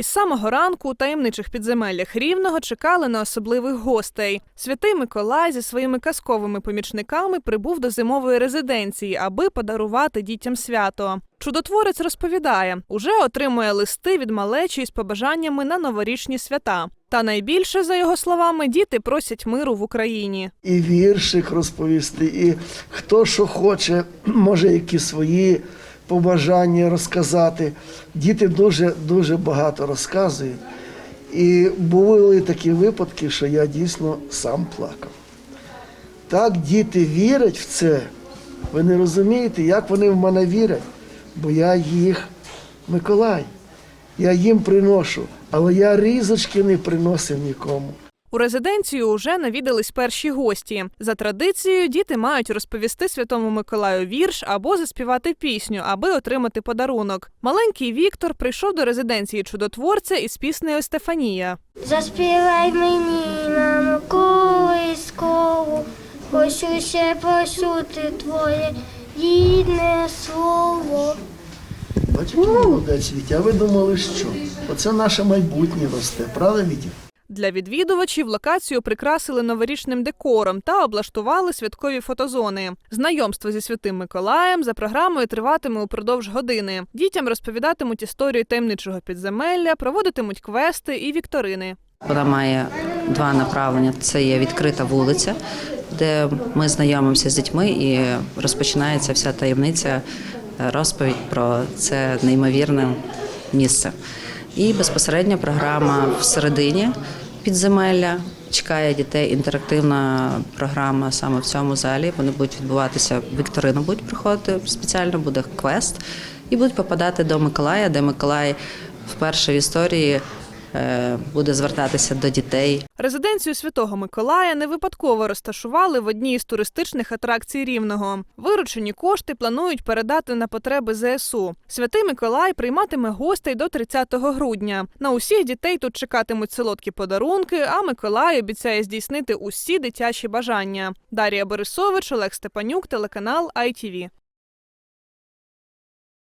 Із самого ранку у таємничих підземеллях рівного чекали на особливих гостей. Святий Миколай зі своїми казковими помічниками прибув до зимової резиденції, аби подарувати дітям свято. Чудотворець розповідає, уже отримує листи від малечі із побажаннями на новорічні свята. Та найбільше, за його словами, діти просять миру в Україні. і віршик розповісти, і хто що хоче, може які свої побажання розказати. Діти дуже дуже багато розказують. І були такі випадки, що я дійсно сам плакав. Так діти вірять в це. Ви не розумієте, як вони в мене вірять, бо я їх Миколай. Я їм приношу, але я різочки не приносив нікому. У резиденцію уже навідались перші гості. За традицією, діти мають розповісти святому Миколаю вірш або заспівати пісню, аби отримати подарунок. Маленький Віктор прийшов до резиденції чудотворця із піснею Стефанія. Заспівай мені нам колискову, хочу ще почути твоє рідне слово. Бачите, молодець Вітя, а ви думали, що? Оце наше майбутнє росте, правда, Вітя? Для відвідувачів локацію прикрасили новорічним декором та облаштували святкові фотозони. Знайомство зі святим Миколаєм за програмою триватиме упродовж години. Дітям розповідатимуть історію таємничого підземелля, проводитимуть квести і вікторини. Вона має два направлення: це є відкрита вулиця, де ми знайомимося з дітьми і розпочинається вся таємниця, е, розповідь про це неймовірне місце. І безпосередня програма всередині підземелля. Чекає дітей інтерактивна програма саме в цьому залі. Вони будуть відбуватися Вікторина будуть приходити спеціально, буде квест, і будуть попадати до Миколая, де Миколай вперше в історії буде звертатися до дітей. Резиденцію святого Миколая не випадково розташували в одній із туристичних атракцій Рівного. Виручені кошти планують передати на потреби ЗСУ. Святий Миколай прийматиме гостей до 30 грудня. На усіх дітей тут чекатимуть солодкі подарунки. А Миколай обіцяє здійснити усі дитячі бажання. Дар'я Борисович, Олег Степанюк, телеканал ITV.